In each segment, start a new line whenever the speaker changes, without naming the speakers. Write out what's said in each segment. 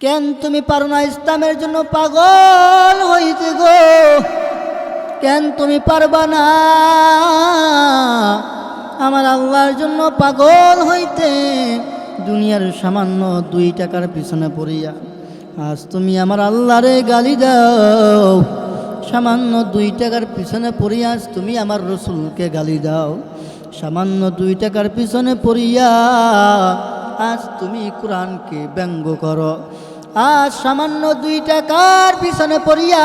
কেন তুমি পারো না ইসলামের জন্য পাগল হইতে গো? কেন তুমি পারবা না? আমার আল্লাহর জন্য পাগল হইতে দুনিয়ার সামান্য দুই টাকার পিছনে পড়িয়া। আজ তুমি আমার আল্লাহরে গালি দাও। সামান্য দুই টাকার পিছনে পড়িয়া আজ তুমি আমার রসুলকে গালি দাও। সামান্য দুই টাকার পিছনে পড়িয়া আজ তুমি কোরআনকে ব্যঙ্গ করো। আজ সামান্য দুই টাকার পিছনে পড়িয়া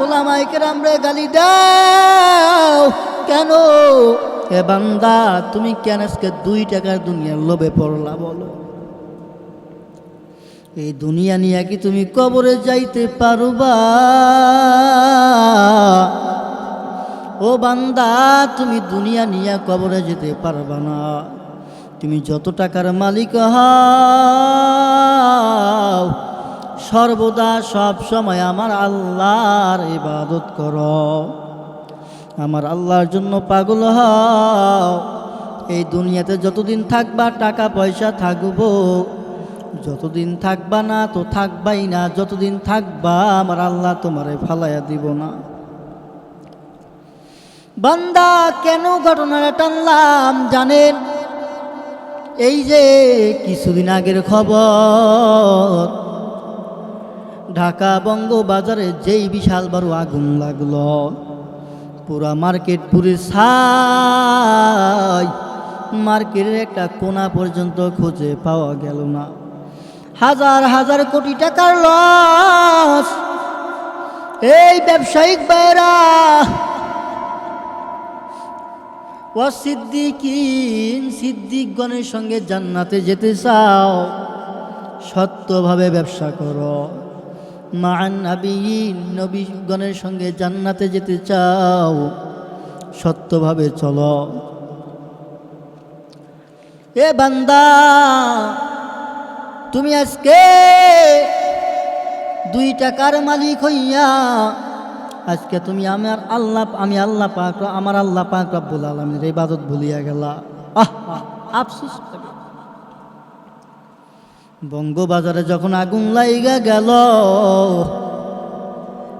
ওলামাইকের আমরা গালি দাও। কেন? এ বান্দা, তুমি কেন আজকে দুই টাকার দুনিয়ার লোভে পড়লা বলো? এই দুনিয়া নিয়ে কি তুমি কবরে যাইতে পারবা? ও বান্দা, তুমি দুনিয়া নিয়ে কবরে যেতে পারবা না। তুমি যত টাকার মালিক হও, সর্বদা সব সময় আমার আল্লাহর ইবাদত করো। আমার আল্লাহর জন্য পাগল হও। এই দুনিয়াতে যতদিন থাকবা টাকা পয়সা থাকব, যতদিন থাকবা না তো থাকবাই না, যতদিন থাকবা আমার আল্লাহ তোমারে ফালাইয়া দিব না। বান্দা, কেন ঘটনাটা টানলাম জানেন? এই যে কিছুদিন আগের খবর, ঢাকা বঙ্গ বাজারে যেই বিশাল বড় আগুন লাগল, পুরা মার্কেট পুরে ছাই, মার্কেটের একটা কোনা পর্যন্ত খুঁজে পাওয়া গেল না। হাজার হাজার কোটি টাকার লস এই ব্যবসায়িক বাইরা ও সিদ্দিকিন সিদ্দিকগণের সঙ্গে জান্নাতে যেতে চাও, সত্যভাবে ব্যবসা করো। মান নাবিয়িন নবীগণের সঙ্গে জান্নাতে যেতে চাও, সত্যভাবে চলো। এ বান্দা, তুমি আজকে দুই টাকার মালিক হইয়া আজকে তুমি আমার আল্লাহ, আমি আল্লাহ পাক, আমার আল্লাহ পাক রব্বুল আলমীর ইবাদত ভুলিয়া গেলা। আহ আফসোস। বঙ্গবাজারে যখন আগুন লাইগা গেল,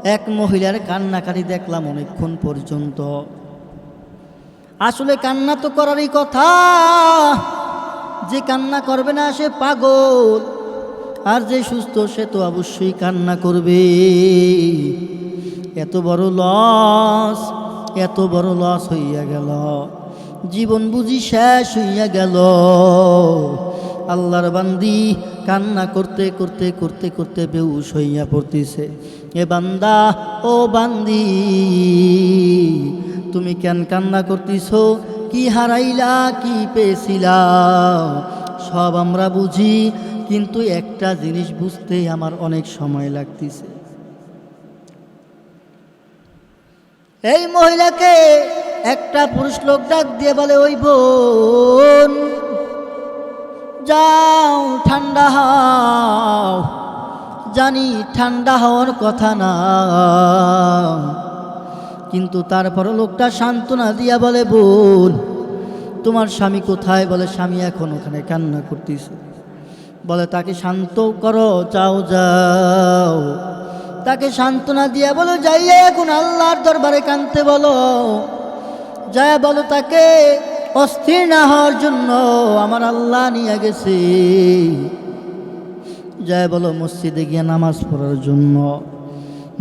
এক মহিলার কান্নাকারি দেখলাম অনেকক্ষণ পর্যন্ত। আসলে কান্না তো করারই কথা। যে কান্না করবে না সে পাগল, আর যে সুস্থ সে তো অবশ্যই কান্না করবে। এত বড় লস এত বড় লস হইয়া গেল। জীবন বুঝি শেষ হইয়া গেল। আল্লাহর বান্দি কান্না করতে করতে করতে করতে বেউস হইয়া পড়তেছে। এ বান্দা, ও বান্দি, তুমি কেন কান্না করতেছ? কি হারাইলা? কি পেয়েছিলা? সব আমরা বুঝি, কিন্তু একটা জিনিস বুঝতে আমার অনেক সময় লাগতেছে। এই মহিলাকে একটা পুরুষ লোক ডাক দিয়ে বলে, ওই বোন, যাও, ঠান্ডা হও। জানি ঠান্ডা হওয়ার কথা না। কিন্তু তারপর লোকটা সান্ত্বনা দিয়া বলে, বোন, তোমার স্বামী কোথায়? বলে, স্বামী এখন ওখানে কান্না করতেছে। বলে, তাকে শান্ত করো, যাও যাও। তাকে সান্ত্বনা দিয়া বলো, যাইয়া এখন আল্লাহর দরবারে কানতে বলো। যায় বলো, তাকে অস্থির না হওয়ার জন্য আমার আল্লাহ নিয়ে গেছে। যায় বলো, মসজিদে গিয়ে নামাজ পড়ার জন্য।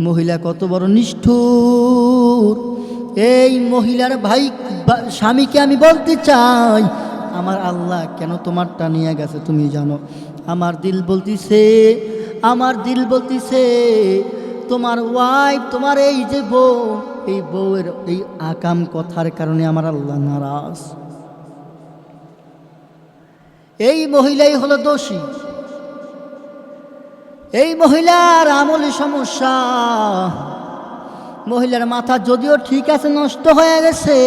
মহিলা কত বড় নিষ্ঠুর। এই মহিলার ভাই স্বামীকে আমি বলতে চাই, আমার আল্লাহ কেন তোমারটা নিয়ে গেছে তুমি জানো? আমার দিল বলতিছে আমার দিল বলতিছে, তোমার ওয়াইফ তোমার এই যে বউ, এই বউয়ের এই আকাম কথার কারণে আমার আল্লাহ নারাজ। এই মহিলাই হলো দোষী। এই মহিলার আমলি সমস্যা। মহিলার মাথা যদিও ঠিক আছে, নষ্ট হয়ে গেছে,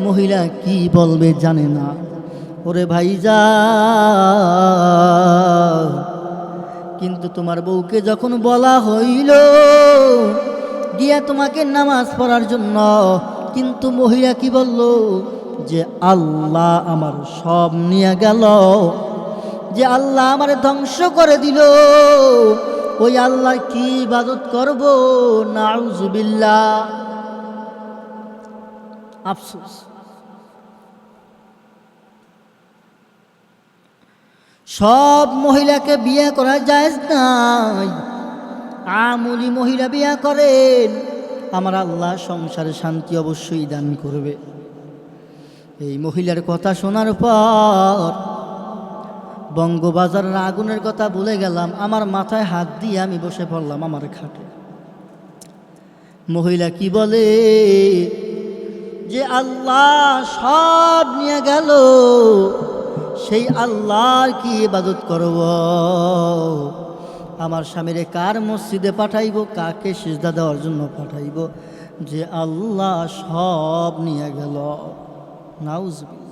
মহিলা কি বলবে জানে না। ওরে ভাই যা কিন্তু তোমার বউকে যখন বলা হইল, গিয়া তোমাকে নামাজ পড়ার জন্য, কিন্তু মহিলা কি বলল? যে আল্লাহ আমার সব নিয়ে গেল, যে আল্লাহ আমার ধ্বংস করে দিল, ওই আল্লাহ কি ইবাদত করব? নাউজুবিল্লাহ। আফসোস। সব মহিলাকে বিয়ে করা যায় নাই। আমুলি মহিলা বিয়া করেন। আমার আল্লাহ সংসারে শান্তি অবশ্যই দান করবে। এই মহিলার কথা শোনার পর বঙ্গবাজারের আগুনের কথা ভুলে গেলাম। আমার মাথায় হাত দিয়ে আমি বসে পড়লাম আমার খাটে। মহিলা কি বলে? যে আল্লাহ সব নিয়ে গেল। সেই আল্লাহর কি ইবাদত করব? আমার স্বামীরে কার মসজিদে পাঠাইব? কাকে সিজদা দেওয়ার জন্য পাঠাইব? যে আল্লাহ সব নিয়ে গেল। নাউজবিল্লাহ।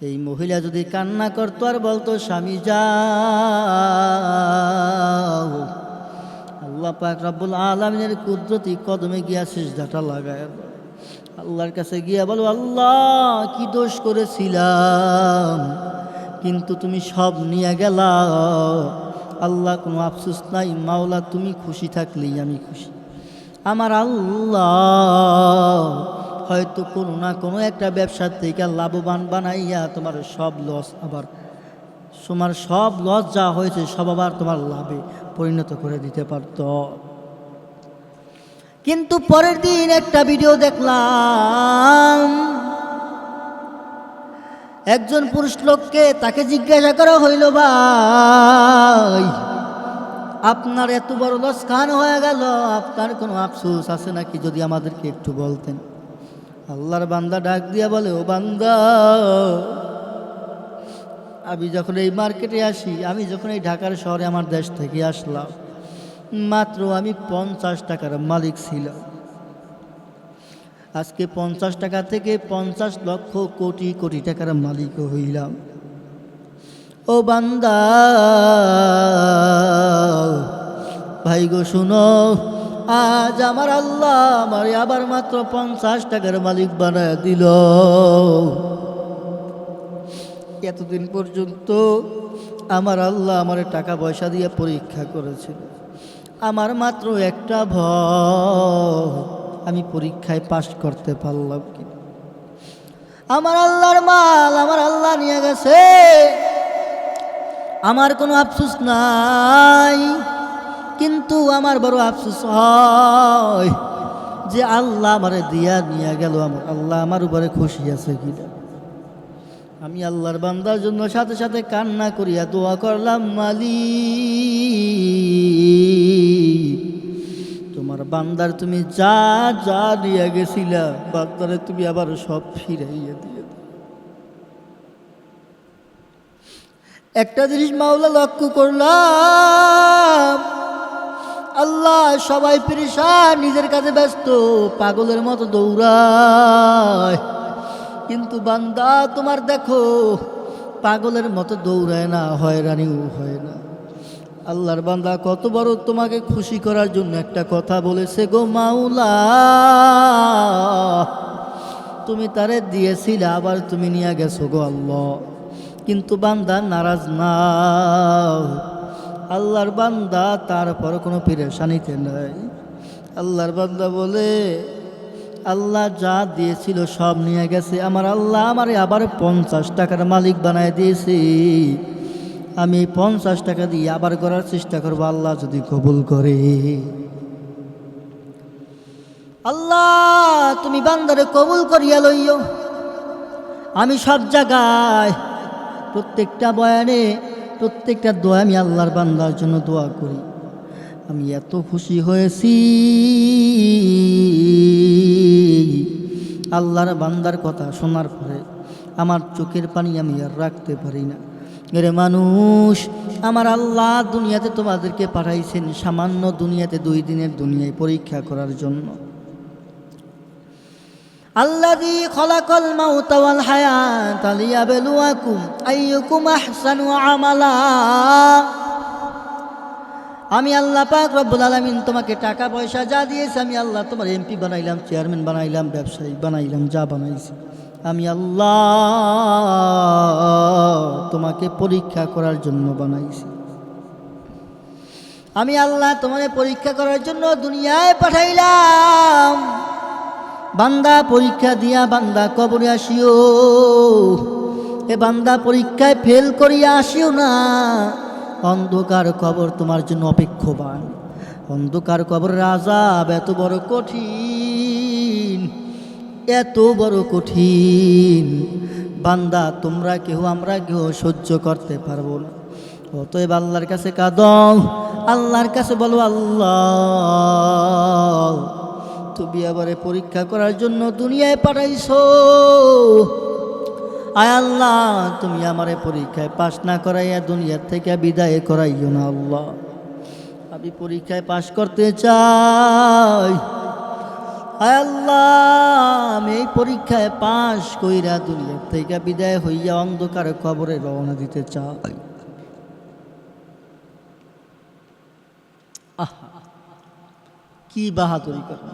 এই মহিলা যদি কান্না করতো আর বলতো, স্বামী, যাও। আল্লাহ পাক রব্বুল আলমিনের কুদরতি কদমে গিয়া সিজদাটা লাগায় আল্লাহর কাছে গিয়া বলো, আল্লাহ, কি দোষ করেছিলাম? কিন্তু তুমি সব নিয়ে গেলা। আল্লাহ, কোনো আফসোস নাই। মাওলা, তুমি খুশি থাকলেই আমি খুশি। আমার আল্লাহ, হয়তো কোনো না কোনো একটা ব্যবসার থেকে লাভবান বানাইয়া তোমার সব লস আবার, তোমার সব লস যা হয়েছে সব আবার তোমার লাভে পরিণত করে দিতে পারত। কিন্তু পরের দিন একটা ভিডিও দেখলাম। একজন পুরুষ লোককে তাকে জিজ্ঞাসা করা হইল, ভাই, আপনার এত বড় লস্কান হয়ে গেল, আপনার কোনো আফসোস আছে নাকি যদি আমাদেরকে একটু বলতেন? আল্লাহর বান্দা ডাক দিয়া বলে, ও বান্দা, আমি যখন এই মার্কেটে আসি, আমি যখন এই ঢাকার শহরে আমার দেশ থেকে আসলাম মাত্র আমি পঞ্চাশ টাকার মালিক ছিলাম। আজকে পঞ্চাশ টাকা থেকে পঞ্চাশ লক্ষ কোটি কোটি টাকার মালিক হইলাম। ও বান্দা, ভাই গো শুনো, আজ আমার আল্লাহ আমার আবার মাত্র পঞ্চাশ টাকার মালিক বানায় দিল। এতদিন পর্যন্ত আমার আল্লাহ আমার টাকা পয়সা দিয়ে পরীক্ষা করেছিল। আমার মাত্র একটা ভয়। আমি পরীক্ষায় পাশ করতে পারলাম কি আমার আল্লাহর মাল আমার আল্লাহ নিয়ে গেছে। আমার কোনো আফসোস নাই। কিন্তু আমার বড় আফসোস হয় যে আল্লাহ আমারে দিয়া নিয়ে গেল। আমার আল্লাহ আমার উপরে খুশি আছে কিনা আমি আল্লাহর বান্দার জন্য সাথে সাথে কান্না করিয়া দোয়া করলাম মালি তোমার বান্দার তুমি যা যা দিয়া গেছিলা, বান্দারে তুমি আবার সব ফিরাইয়া দিয়ে। একটা জিনিস মাওলা লক্ষ্য করলাম, আল্লাহ সবাই পেরেশান, নিজের কাছে ব্যস্ত, পাগলের মতো দৌড়ায় কিন্তু বান্দা, তোমার দেখো, পাগলের মতো দৌড়ায় না, হয়রানিও হয় না। আল্লাহর বান্দা, কত বড় তোমাকে খুশি করার জন্য একটা কথা বলেছে গো মাওলা। তুমি তারে দিয়েছিলে, আবার তুমি নিয়ে গেছো গো আল্লাহ। কিন্তু বান্দা, নারাজ না। আল্লাহর বান্দা তারপর কোনো পেরেশানিতে নাই। আল্লাহর বান্দা বলে আল্লাহ যা দিয়েছিল সব নিয়ে গেছে। আমার আল্লাহ আমারে আবার পঞ্চাশ টাকার মালিক বানায় দিয়েছে। আমি পঞ্চাশ টাকা দিয়ে আবার করার চেষ্টা করব, আল্লাহ যদি কবুল করে। আল্লাহ, তুমি বান্দারে কবুল করিয়া লইও আমি সব জায়গায় প্রত্যেকটা বয়ানে, প্রত্যেকটা দোয়া আমি আল্লাহর বান্দার জন্য দোয়া করি। আমি এত খুশি হয়েছি। আল্লাহর বান্দার কথা শোনার পরে আমার চোখের পানি আমি আর রাখতে পারি না। এরে মানুষ, আমার আল্লাহ দুনিয়াতে তোমাদেরকে পাঠাইছেন সামান্য দুনিয়াতে দুই দিনের দুনিয়ায় পরীক্ষা করার জন্য। আল্লাহ খলাকল আমালা। আমি আল্লাহ পাক রব্বুল আলমিন তোমাকে টাকা পয়সা যা দিয়েছে, আমি আল্লাহ তোমার এমপি বানাইলাম চেয়ারম্যান বানাইলাম, ব্যবসায়ী বানাইলাম, যা বানাইছি। আমি আল্লাহ তোমাকে পরীক্ষা করার জন্য বানাইছি। আমি আল্লাহ তোমাকে পরীক্ষা করার জন্য দুনিয়ায় পাঠাইলাম। বান্দা পরীক্ষা দিয়া বান্দা কবরে আসিও। এ বান্দা পরীক্ষায় ফেল করিয়া আসিও না। অন্ধকার কবর তোমার জন্য অপেক্ষবান অন্ধকার কবরের আজাব এত বড় কঠিন, এত বড় কঠিন। বান্দা, তোমরা কেউ আমরা কেউ সহ্য করতে পারব না। অতএব আল্লাহর কাছে কাঁদও, আল্লাহর কাছে বলো, আল্লাহ, তুমি আবারে পরীক্ষা করার জন্য দুনিয়ায় পাঠাইছো। আয় আল্লাহ, তুমি আমারে পরীক্ষায় পাশ না করাইয়া দুনিয়ার থেকে বিদায় করাইও না আল্লাহ। আমি পরীক্ষায় পাশ করতে চাই। আয় আল্লাহ, আমি এই পরীক্ষায় পাশ কইরা দুনিয়ার থেকে বিদায় হইয়া অন্ধকার কবরে রওনা দিতে চাই। কি বাহাদুরি করে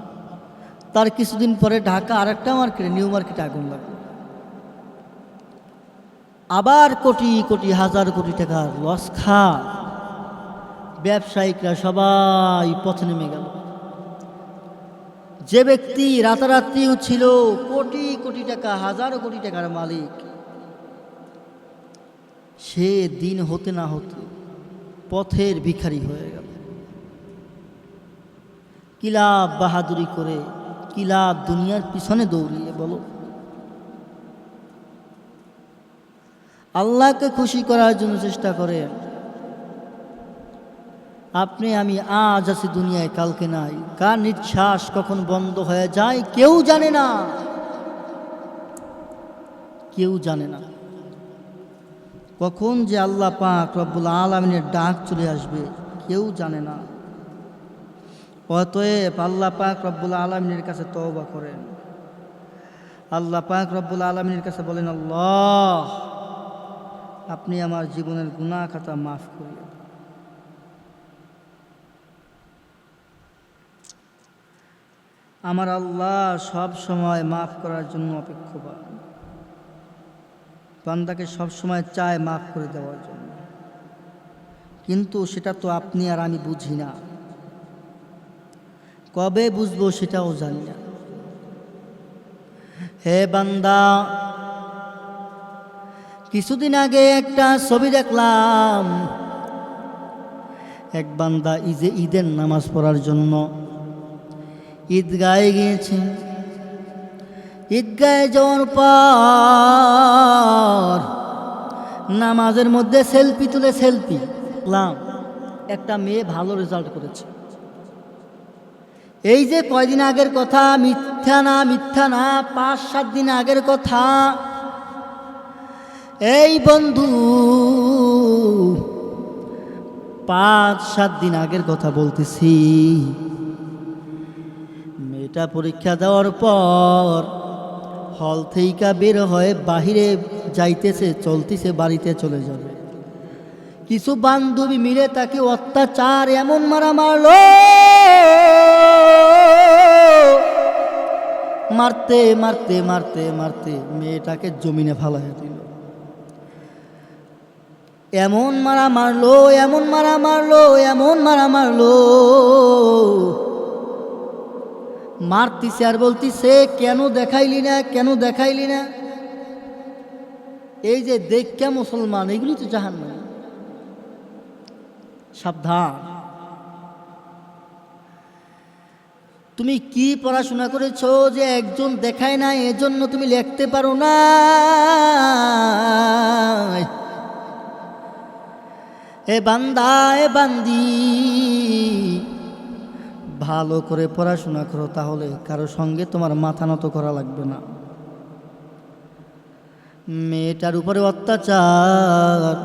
তার কিছুদিন পরে ঢাকা আরেকটা মার্কেটে নিউ মার্কেটে আগুন লাগল আবার কোটি কোটি হাজার কোটি টাকার লস খা ব্যবসায়িকরা সবাই পথে নেমে গেল। যে ব্যক্তি রাতারাত্রিও ছিল কোটি কোটি টাকা, হাজার কোটি টাকার মালিক, সে দিন হতে না হতে পথের ভিখারি হয়ে গেল। কিলাব বাহাদুরি করে, কিলাব দুনিয়ার পিছনে দৌড়িয়ে বলো। আল্লাহকে খুশি করার জন্য চেষ্টা করেন আপনি, আমি আজ আছি দুনিয়ায়, কালকে নাই। কার নিঃশ্বাস কখন বন্ধ হয়ে যায়, কেউ জানে না। কেউ জানে না। কখন যে আল্লাহ পাক রব্বুল আলমিনের ডাক চলে আসবে, কেউ জানে না। অতএব আল্লাহ পাক রব্বুল আলমিনের কাছে তওবা করেন। আল্লাহ পাক রব্বুল আলমিনের কাছে বলেন, আল্লাহ আপনি আমার জীবনের গুণা খাতা মাফ করিয়ে আমার আল্লাহ সব সময় মাফ করার জন্য অপেক্ষমান বান্দাকে সব সময় চায় মাফ করে দেওয়ার জন্য। কিন্তু সেটা তো আপনি আর আমি বুঝি না। কবে বুঝব সেটাও জানি না। হে বান্দা কিছুদিন আগে একটা ছবি দেখলাম। এক বান্দা ঈদে ঈদের নামাজ পড়ার জন্য ঈদগায়ে গিয়েছে। ঈদগায়ে যাওয়ার পর নামাজের মধ্যে সেলফি তুলে সেলফি দেখলাম একটা মেয়ে ভালো রেজাল্ট করেছে। এই যে কয়দিন আগের কথা, মিথ্যা না মিথ্যা না পাঁচ সাত দিন আগের কথা এই বন্ধু, পাঁচ, সাত দিন আগের কথা বলতেছি। মেয়েটা পরীক্ষা দেওয়ার পর হল থেকে বের হয়ে বাহিরে যাইতেছে, চলতেছে, বাড়িতে চলে যাবে। কিছু বান্ধবী মিলে তাকে অত্যাচার, এমন মারা মারলো। মারতে মারতে মারতে মারতে মেয়েটাকে জমিনে ফালাই দিল। এমন মারা মারলো, এমন মারা মারলো, এমন মারা মারলো। মারতিছে আর বলতিছে, কেন দেখাইলি না, কেন দেখাইলি না? এই যে দেখা মুসলমান, এগুলি তো জাহান না সাবধান। তুমি কি পড়াশোনা করেছ যে একজন দেখায় না এজন্য তুমি লিখতে পারো না এ বান্দা, এ বান্দি। ভালো করে পড়াশোনা করো তাহলে কারও সঙ্গে তোমার মাথা নত করা লাগবে না। মেয়েটার উপরে অত্যাচার।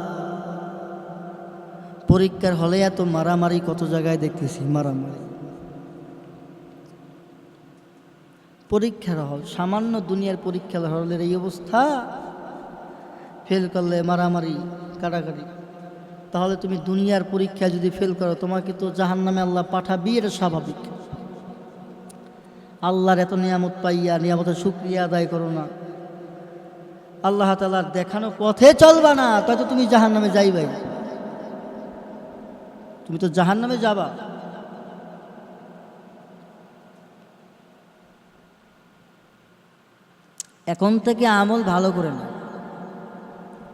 পরীক্ষার হলে এত মারামারি কত জায়গায় দেখতেছি, মারামারি। পরীক্ষার হল, সামান্য দুনিয়ার পরীক্ষার হলের এই অবস্থা। ফেল করলে মারামারি, কাটাকাটি। তাহলে তুমি দুনিয়ার পরীক্ষা যদি ফেল করো, তোমাকে তো জাহান নামে আল্লাহ পাঠাবি, এটা স্বাভাবিক। আল্লাহর এত নিয়ামত পাইয়া নিয়ামতের শুক্রিয়া আদায় করো না। আল্লাহ তালার দেখানো পথে চলবা না তত তুমি জাহান নামে যাইবাই। তুমি তো জাহান নামে যাবা। এখন থেকে আমল ভালো করে না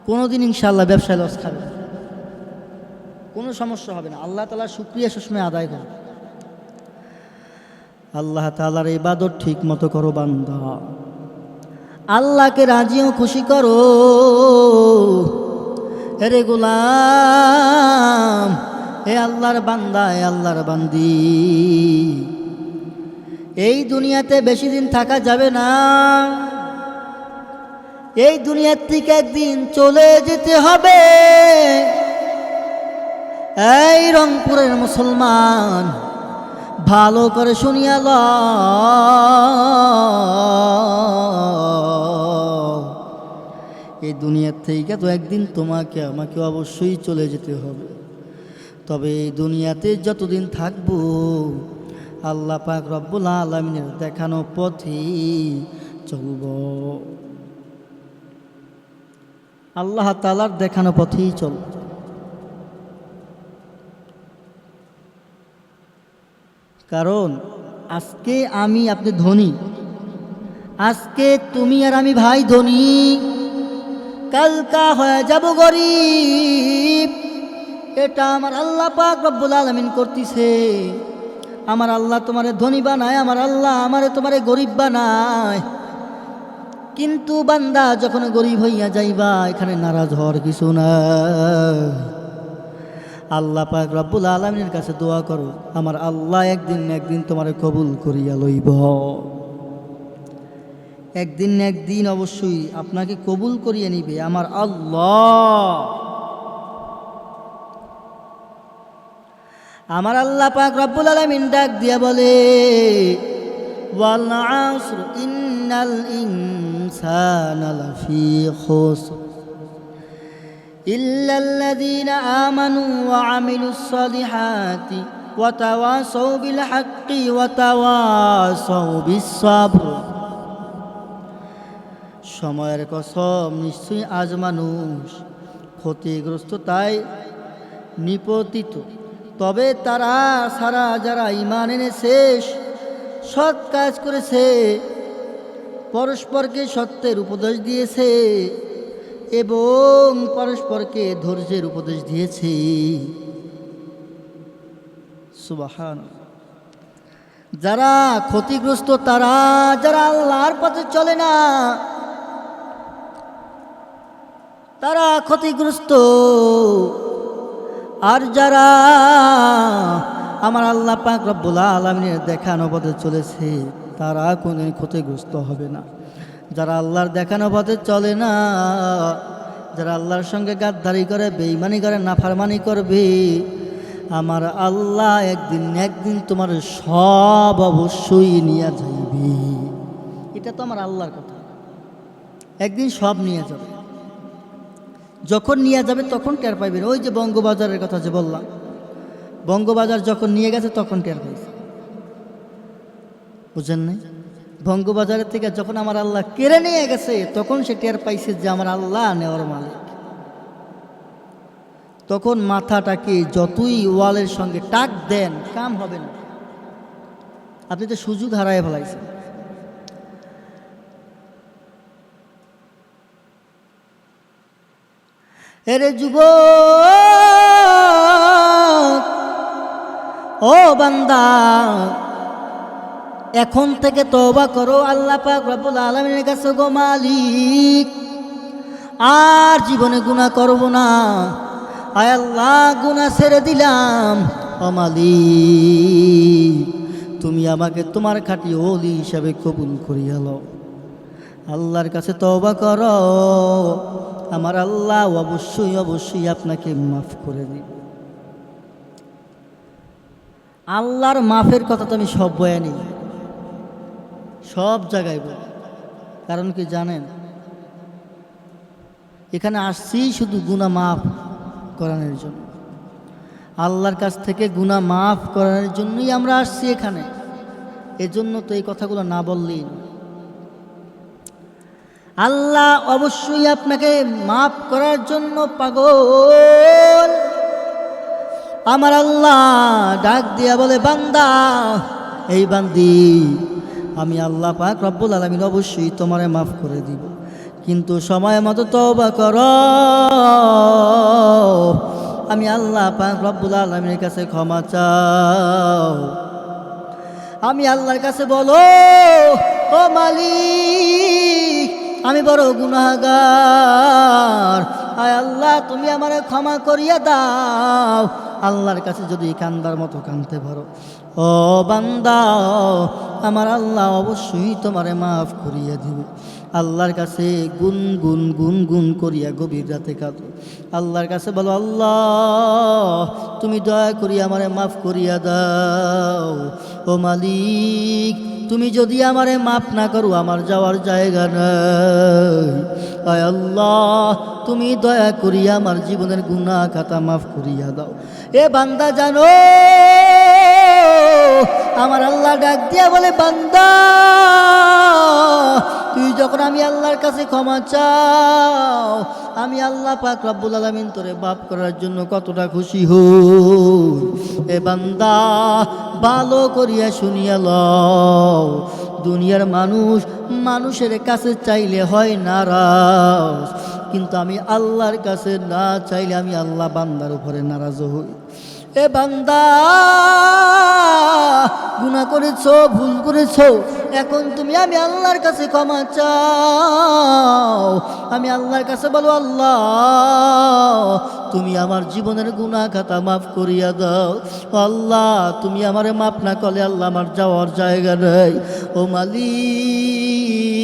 কোনোদিন ইনশাল্লাহ ব্যবসায় লস খাবে কোনো সমস্যা হবে না। আল্লাহ তালার শুক্রিয়া সসময় আদায় করো আল্লাহ তালার ইবাদত ঠিক মতো করো বান্দা। আল্লাহকে রাজিও খুশি করো। রে গোলাম, এ আল্লাহর বান্দা, এ আল্লাহর বান্দি। এই দুনিয়াতে বেশি দিন থাকা যাবে না। এই দুনিয়ার থেকে একদিন চলে যেতে হবে। এই রংপুরের মুসলমান, ভালো করে শুনিয়া ল। এই দুনিয়ার থেকে তো একদিন তোমাকে, আমাকে অবশ্যই চলে যেতে হবে। তবে এই দুনিয়াতে যতদিন থাকব, আল্লাহ পাক রব্বুল আলমিনের দেখানো পথেই চলব। আল্লাহ তালার দেখানো পথেই চল কারণ আজকে আমি আপনি ধনী। আজকে তুমি আর আমি ভাই ধনী। কালকা হয়ে যাব গরিব। এটা আমার আল্লাহ পাক রব্বুল আলমিন করতেছে। আমার আল্লাহ তোমারে ধনী বানায়, আমার আল্লাহ আমারে তোমারে গরিব বানায়। কিন্তু বান্দা যখন গরিব হইয়া যাইবা, এখানে নারাজ হওয়ার কিছু না আল্লাহ পাক রব্বুল আলমিনের কাছে দোয়া করো, আমার আল্লাহ একদিন একদিন তোমার কবুল করিয়া লইব। একদিন একদিন অবশ্যই আপনাকে কবুল করিয়ে নিবে, আমার আল্লাহ। আমার আল্লাহ পাক রব্বুল আলমিন ডাক দিয়া বলে, ওয়াল ইন্নাল ইনসানাল লাফি খুসর। إلا الذين آمنوا وعملوا الصالحات وتواصوا بالحق وتواصوا بالصبر সময়ের কসম নিশ্চয়ই আজ মানুষ ক্ষতিগ্রস্ত তাই নিপতিত তবে তারা সারা যারা ইমান এনেছে সৎ কাজ করেছে পরস্পরকে সত্যের উপদেশ দিয়েছে এবং পরস্পরকে ধৈর্যের উপদেশ দিয়েছে। সুবাহান যারা ক্ষতিগ্রস্ত তারা, যারা আল্লাহর পথে চলে না, তারা ক্ষতিগ্রস্ত। আর যারা আমার আল্লাহ পাক রব্বুল আলমিনের দেখানো পথে চলেছে, তারা কোনদিন ক্ষতিগ্রস্ত হবে না। যারা আল্লাহর দেখানো পথে চলে না, যারা আল্লাহর সঙ্গে গাদ্দারি করে, বেইমানি করে, নাফারমানি করবে, আমার আল্লাহ একদিন একদিন তোমার সব অবশ্যই নিয়ে যাইবে। এটা তো আমার আল্লাহর কথা। একদিন সব নিয়ে যাবে। যখন নিয়ে যাবে তখন টের পাইবেন ওই যে বঙ্গবাজারের কথা যে বললাম, বঙ্গবাজার যখন নিয়ে গেছে তখন টের পাইছে। বুঝেন নাই? বঙ্গবাজারের থেকে যখন আমার আল্লাহ কেড়ে নিয়ে গেছে, তখন সে টের পাইছে যে আমার আল্লাহ নেওয়ার মালিক। তখন মাথাটাকে যতই ওয়ালের সঙ্গে টাক দেন, কাম হবে না। আপনি তো সুযোগ হারায় ফেলাইছেন। এরে যুব ও বান্দা এখন থেকে তওবা করো, আল্লাহ পাক রব্বুল আলমিনের কাছে গো মালিক। আর জীবনে গুণা করব না। আয় আল্লাহ গুণা ছেড়ে দিলাম, ও মালিক। তুমি আমাকে তোমার খাটি ওলি হিসাবে কবুল করিয়া লও। আল্লাহর কাছে তওবা করো। আমার আল্লাহ অবশ্যই অবশ্যই আপনাকে মাফ করে দিন আল্লাহর মাফের কথা তো আমি সব বয়ানি সব জায়গায় বলি। কারণ কি জানেন? এখানে আসছি শুধু গুণা মাফ করানোর জন্য। আল্লাহর কাছ থেকে গুণা মাফ করানোর জন্যই আমরা আসছি এখানে। এজন্য তো এই কথাগুলো না বললেই আল্লাহ অবশ্যই আপনাকে মাফ করার জন্য পাগল। আমার আল্লাহ ডাক দিয়া বলে, বান্দা, এই বান্দি আমি আল্লাহ পাক রব্বুল আলমিন অবশ্যই তোমারে মাফ করে দিব। কিন্তু সময় মতো তওবা কর। আমি আল্লাহ পাক রব্বুল আলমীর কাছে ক্ষমা চাও। আমি আল্লাহর কাছে বলো, ও মালিক, আমি বড় গুনাহগার। আয় আল্লাহ, তুমি আমারে ক্ষমা করিয়া দাও। আল্লাহর কাছে যদি কান্দার মতো কানতে পারো। ও বান্দা, আমার আল্লাহ অবশ্যই তোমারে মাফ করিয়া দিবে। আল্লাহর কাছে গুন গুন গুন গুন করিয়া গভীর রাতে কাঁদো। আল্লাহর কাছে বলো, আল্লাহ, তুমি দয়া করি আমারে মাফ করিয়া দাও। ও মালিক, তুমি যদি আমারে মাফ না করো, আমার যাওয়ার জায়গা নাই। আয় আল্লাহ, তুমি দয়া করিয়া আমার জীবনের গুনাহ খাতা মাফ করিয়া দাও। এ বান্দা জানো আমার আল্লাহ ডাক দিয়া বলে, বান্দা, তুই যখন আমি আল্লাহর কাছে ক্ষমা চাও, আমি আল্লাহ পাক রব্বুল আলমিন তোরে বাপ করার জন্য কতটা খুশি হই। এ বান্দা, ভালো করিয়া শুনিয়া লও, দুনিয়ার মানুষ মানুষের কাছে চাইলে হয় নারাজ, কিন্তু আমি আল্লাহর কাছে না চাইলে আমি আল্লাহ বান্দার উপরে নারাজ হই। এ বান্দা গুণা করেছ, ভুল করেছ, এখন তুমি আমি আল্লাহর কাছে ক্ষমা চাও। আমি আল্লাহর কাছে বলো, আল্লাহ, তুমি আমার জীবনের গুণা খাতা মাফ করিয়া দাও। আল্লাহ, তুমি আমারে মাফ না করলে আল্লাহ আমার যাওয়ার জায়গা নেই। ও মালিক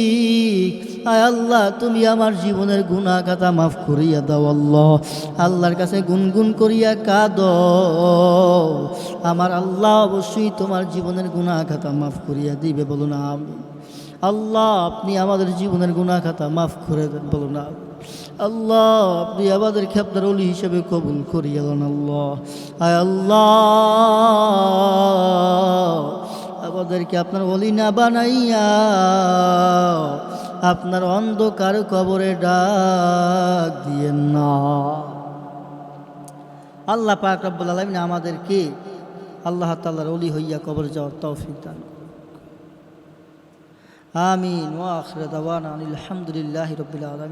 আয় আল্লাহ, তুমি আমার জীবনের গুণা খাতা মাফ করিয়া দাও আল্লাহ। আল্লাহর কাছে গুনগুন করিয়া কাঁদ। আমার আল্লাহ অবশ্যই তোমার জীবনের গুণা খাতা মাফ করিয়া দিবে, বলো না। আল্লাহ, আপনি আমাদের জীবনের গুণা খাতা মাফ করে দেন, বলো না। আল্লাহ, আপনি আমাদের খেপদার অলি হিসেবে কবুল করিয়া দেন, আল্লাহ। আয় আল্লাহ, আমাদেরকে আপনার অলি না বানাইয়া আপনার অন্ধকার কবরে ডাক দিয়েন না। আল্লাহ পাক রব্বুল আলমিন আমাদেরকে আল্লাহ তাল্লাহ অলি হইয়া কবর যাওয়ার তৌফিক দান। আমিন। ওয়া আখির দাওয়ানা আলহামদুলিল্লাহি রাব্বিল আলামিন।